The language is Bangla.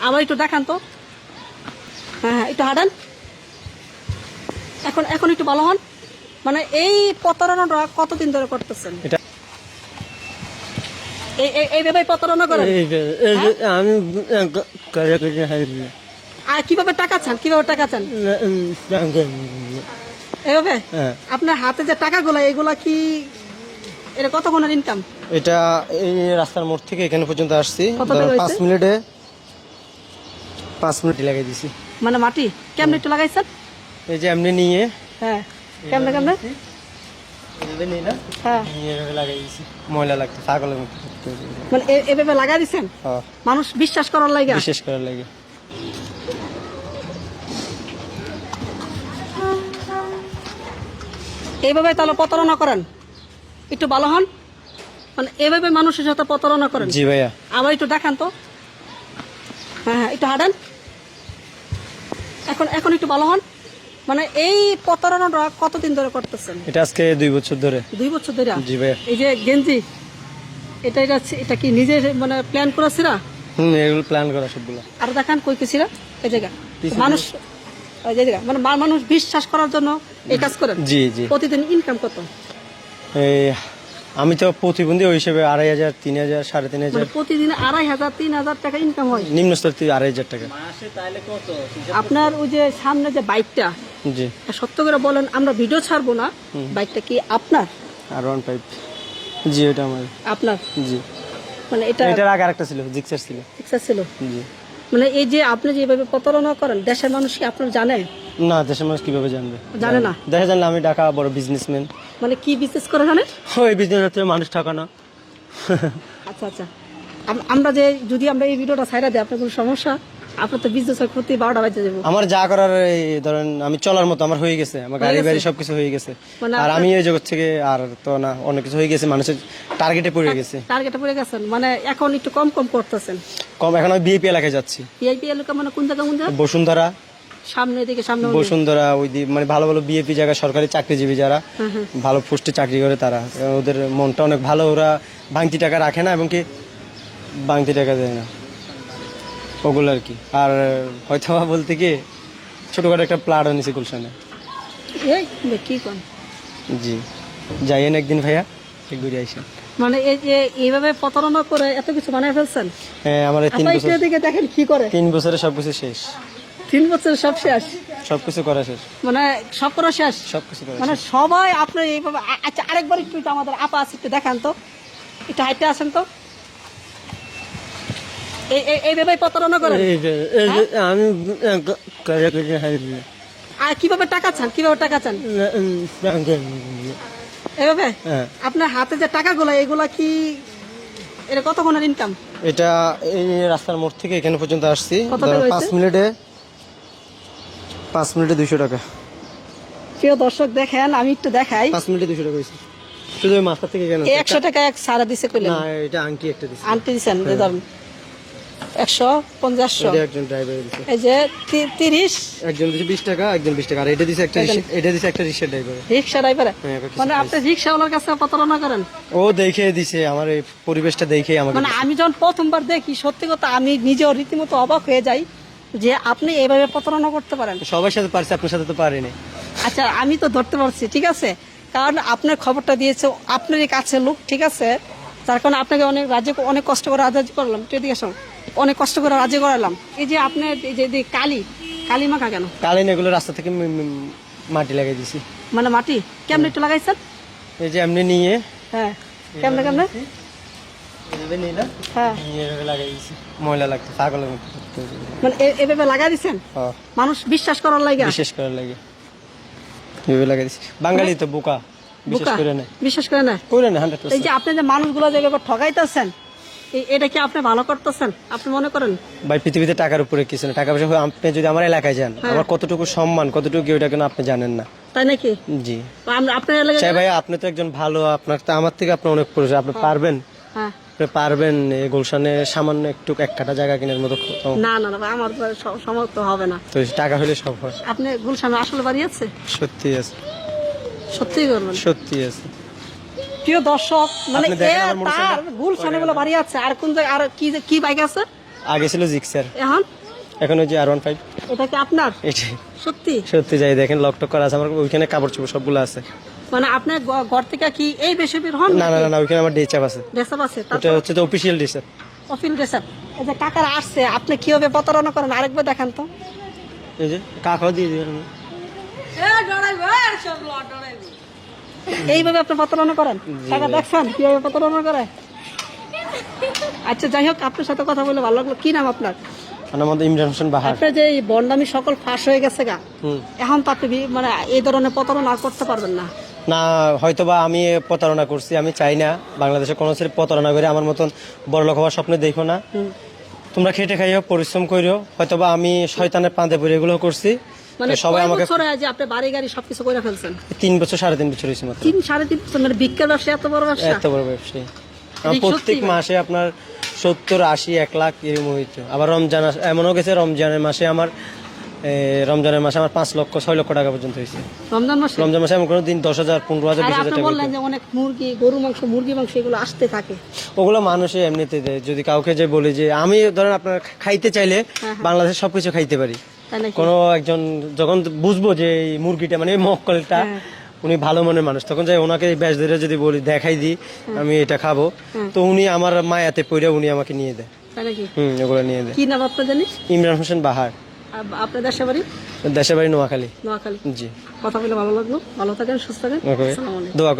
আবার একটু দেখান তো। হ্যাঁ হ্যাঁ একটু হাঁটান। এখন এখন একটু ভালো হন। মানে এই প্রতারণাটা কতদিন ধরে করতেছেন? এটা এই এই- এইভাবে প্রতারণা করেন? যে- আমি কাজে কাজে হারিয়ে আর কীভাবে টাকা চান? কীভাবে টাকা চান? এভাবে? হ্যাঁ। আপনার হাতে যে টাকাগুলো এগুলা কি এটা কত কোনের ইনকাম এটা এই রাস্তার মোড় থেকে এখানে পর্যন্ত আসছি। পাঁচ মিনিটে পাঁচ মিনিট লাগাই দিছি। মানে মাটি? কেমনে একটু লাগাইছেন? এই যে এমনি নিয়ে। হ্যাঁ। কেমনে কেমনে? মানুষ বিশ্বাস করার লাগে বিশেষ করে লাগে এইভাবে তাহলে প্রতারণা করেন? একটু ভালো হন? মানে এভাবে মানুষের সাথে প্রতারণা করেন? জি ভাইয়া। আবার একটু দেখান তো। হ্যাঁ হ্যাঁ একটু হাঁটান। এখন এখন একটু ভালো হন। মানে এই প্রতারণাটা কতদিন ধরে করতেছেন? এটা আজকে দুই বছর ধরে। দুই বছর ধরে? জি ভাইয়া। এই যে গেঞ্জি এটা এটা এটা কি নিজে মানে প্ল্যান করেছিরা হুম এগুলো প্ল্যান করা সবগুলো। আর দেখান কই কেছিরা এই জায়গা। মানুষ যে জায়গা। মানে মানুষ বিশ্বাস করার জন্য এই কাজ করেন? জি জি। প্রতিদিন ইনকাম কত? এই আমি তো প্রতিবন্ধী ওই হিসেবে আড়াই হাজার তিন হাজার সাড়ে তিন হাজার। মানে প্রতিদিন আড়াই হাজার তিন হাজার টাকা ইনকাম হয়। নিম্ন স্তর থেকে আড়াই হাজার টাকা। আপনার ওই যে সামনে যে বাইকটা জি। সত্য করে বলেন আমরা ভিডিও ছাড়বো না। বাইকটা কি আপনার? আর ওয়ান ফাইভ। জি ওটা আমার। আপনার? জি। মানে এটা এটার আগে আরেকটা ছিল জিক্সার ছিল। ইচ্ছা ছিল? জি। মানে এই যে আপনি যেভাবে প্রতারণা করেন দেশের মানুষ কি আপনার জানে? না দেশের মানুষ কীভাবে জানবে? জানে না। দেখা জানলে আমি ঢাকা বড় বিজনেসম্যান মানে কি বিজনেস করে জানে ওই বিজনেস হচ্ছে মানুষ ঠকানো আচ্ছা আচ্ছা। আমরা যে যদি আমরা এই ভিডিওটা ছাইরা দিই আপনার কোনো সমস্যা? আপনার তো বিজনেসের ক্ষতি বারোটা বাজে যাব। আমার যা করার এই ধরেন আমি চলার মতো আমার হয়ে গেছে। আমার গাড়ি বাড়ি সবকিছু হয়ে গেছে। মানে আর আমি এই জগৎ থেকে আর তো না অনেক কিছু হয়ে গেছে মানুষের টার্গেটে পড়ে গেছে। টার্গেটে পড়ে গেছেন? মানে এখন একটু কম কম করতেছেন? কম এখন আমি বিএপি এলাকায় যাচ্ছি। ভিআইপি এলাকা মানে কোন জায়গা কোন জায়গা? বসুন্ধরা। সামনে দিকে সামনে বসুন্ধরা ওই মানে ভালো ভালো বিএপি জায়গা সরকারি চাকরিজীবী যারা ভালো পোস্টে চাকরি করে তারা। ওদের মনটা অনেক ভালো ওরা ভাঙতি টাকা রাখে না এবং কি ভাঙতি টাকা দেয় না। ওগুলো আর কি। আর হয়তো বলতে কি ছোটখাটো একটা প্লাট নিছে গুলশানে। কি কোন। জি। যাইয়েন একদিন ভাইয়া ঘুরে আইসেন মানে এই যে এইভাবে প্রতারণা করে এত কিছু বানায় ফেলছেন? হ্যাঁ আমার তিন বছর দিকে দেখেন কি করে। তিন বছরে সবকিছু শেষ। তিন বছর সব শেষ। সবকিছু করা শেষ। মানে সব করা শেষ? সবকিছু করা মানে সবাই আপনার এইভাবে আচ্ছা আরেকবার একটু আমাদের আপা আছে একটু দেখান তো। একটু হাইটে আসেন তো। এই এই- এইভাবে প্রতারণা করেন? এই যে এই যে আমি কাজে কাজে হারিয়ে আর কীভাবে টাকা চান? কীভাবে টাকা চান? এভাবে? হ্যাঁ। আপনার হাতে যে টাকাগুলো এগুলা কি এটা কত কোনের ইনকাম এটা এই রাস্তার মোড় থেকে এখানে পর্যন্ত আসছি। পাঁচ মিনিটে পাঁচ মিনিটে দুইশো টাকা। প্রিয় দর্শক দেখেন আমি একটু দেখাই। পাঁচ মিনিটে দুইশো টাকা হয়েছে শুধু মাথা থেকে কেন? একশো টাকা এক সারা দিছে কইলেন? না এটা আংটি একটা দিচ্ছে আনতে দিছেন যে ধরুন একশো পঞ্চাশশো। একজন ড্রাইভার দিচ্ছে এই যে তিরিশ। একজন দিচ্ছে বিশ টাকা একজন বিশ টাকা। আর এটা দিচ্ছে একটা রিক্সা- এটা দিচ্ছে একটা রিক্সা ড্রাইভার রিক্সা ড্রাইভারে হ্যাঁ, মানে আপনি রিক্সাওয়ালার কাছে প্রতারণা করেন? ও দেখে দিছে আমার এই পরিবেশটা দেখে আমাকে মানে আমি যখন প্রথমবার দেখি সত্যি কথা আমি নিজেও রীতিমতো অবাক হয়ে যাই। যে আপনি এইভাবে প্রতারণা করতে পারেন? সবার সাথে পারছে আপনার সাথে তো পারিনি। আচ্ছা আমি তো ধরতে পারছি ঠিক আছে? কারণ আপনার খবরটা দিয়েছে আপনারই কাছে লোক ঠিক আছে? তার কারণে আপনাকে অনেক রাজি অনেক কষ্ট করে রাজি করলাম। তুই এদিকে শোন। অনেক কষ্ট করে রাজি করালাম। এই যে আপনার এই যে কালি কালি মাখা কেন? কালীন এগুলো রাস্তা থেকে মাটি লাগাই দিছি মানে মাটি? কেমনে একটু লাগাইছেন? এই যে এমনি নিয়ে হ্যাঁ। কেমনে কেমনে? এভাবে নিয়ে হ্যাঁ। এভাবে লাগাই দিছি। ময়লা লাগতো ছাগলের মতো মানে এভাবে লাগাই দিছেন? হ্যাঁ, মানুষ বিশ্বাস করার লাগে? বিশেষ করে লাগে। এভাবে লাগাই দিছি। বাঙালি তো বোকা বিশেষ করে না। বিশ্বাস করে না? করে না হান্ড্রেড এই যে আপনি যে মানুষগুলো যে এভাবে ঠগাইতেছেন এটা কি আপনি ভালো করতেছেন? আপনি মনে করেন? ভাই পৃথিবীতে টাকার উপরে কিছু না। টাকা পয়সা আপনি যদি আমার এলাকায় যান হ্যাঁ। আমার কতটুকু সম্মান কতটুকু ওটা কেন আপনি জানেন না? তাই নাকি? জি। আপনার এলাকায় চাই ভাই আপনি তো একজন ভালো আপনার তো আমার থেকে আপনি অনেক পুরুষ আপনি পারবেন? হ্যাঁ। পারবেন গুলশানে সামান্য একটু এক কাটা জায়গা কেনার মতো না না না আমার সমর্থ হবে না। তো টাকা হলে সব হয়। আপনি গুলশানে আসলে বাড়ি আছে? সত্যি আছে। সত্যি করবেন সত্যি আছে। প্রিয় দর্শক মানে তার গুলশানে বলে বাড়ি আছে আর কোন আর কি কি বাইক আছে? আগে ছিল জিক্সার। এখন? এখন ওই যে আর ওয়ান ফাইভ এটা কি আপনার? সত্যি? সত্যি যাই দেখেন লক টক করা আছে আমার ওইখানে কাপড় চোপড় সবগুলো আছে। মানে আপনার ঘর থেকে কি এই বেশি বের হন না না না, ওইখানে আমার আছে। আছে ওটা হচ্ছে তো অফিসিয়াল অফিল এই যে কাকারা আসছে আপনি কীভাবে প্রতারণা করেন? আরেকবার দেখান তো। এই যে কাকাও দিয়ে দিবেন এইভাবে আপনি প্রতারণা করেন? কাকা দেখছেন? কীভাবে প্রতারণা করে? আচ্ছা যাই হোক আপনার সাথে কথা বলে ভালো লাগল। কি নাম আপনার? আমাদের ইমরান হোসেন বাহার। আপনার যে বন্ডামি সকল ফাঁস হয়ে গেছে গা হুম। এখন তো আপনি মানে এই ধরনের প্রতারণা করতে পারবেন না। না হয়তোবা আমি প্রতারণা করছি আমি চাই না বাংলাদেশে কোনো ছেলে প্রতারণা করে আমার মতন বড় লোক হওয়ার স্বপ্নে দেখো না। তোমরা খেটে খাইও পরিশ্রম করিও হয়তোবা আমি শয়তানের পাঁদে পড়ে এগুলো করছি। মানে সবাই আমাকে যে আপনি বাড়ি গাড়ি সবকিছু করে ফেলছেন। তিন বছর সাড়ে তিন বছর হয়েছে মাত্র। তিন সাড়ে তিন বছর মানে ভিক্ষার ব্যবসা এত বড় ব্যবসা? এত বড় ব্যবসায়ী আমার প্রত্যেক মাসে আপনার সত্তর আশি এক লাখ এরকম হইতো। আবার রমজান এমনও গেছে রমজানের মাসে আমার রমজানের মাসে আমার পাঁচ লক্ষ ছয় লক্ষ টাকা পর্যন্ত হয়েছে। রমজান মাসে? রমজান মাসে এমন কোনো দিন দশ হাজার পনেরো হাজার বিশ হাজার টাকা বললেন যে অনেক মুরগি গরু মাংস মুরগি মাংস এগুলো আসতে থাকে। ওগুলো মানুষে এমনিতে দেয়। যদি কাউকে যে বলি যে আমি ধরেন আপনার খাইতে চাইলে বাংলাদেশ সবকিছু খাইতে পারি। কোনো একজন যখন বুঝব যে এই মুরগিটা মানে মক্কলটা হ্যাঁ। উনি ভালো মনের মানুষ। তখন যাই ওনাকে ব্যাস ধরে যদি বলি দেখাই দিই আমি এটা খাব। তো উনি আমার মায়াতে পড়ে উনি আমাকে নিয়ে দেয়। হুম ওগুলো নিয়ে দেয়। কি নাম আপনার জানিস? ইমরান হোসেন বাহার। আপনার দেশে বাড়ি বাড়ি নোয়াখালী। নোয়াখালী। জি। কথা বলে ভালো লাগল। ভালো থাকেন সুস্থ থাকেন। দোয়া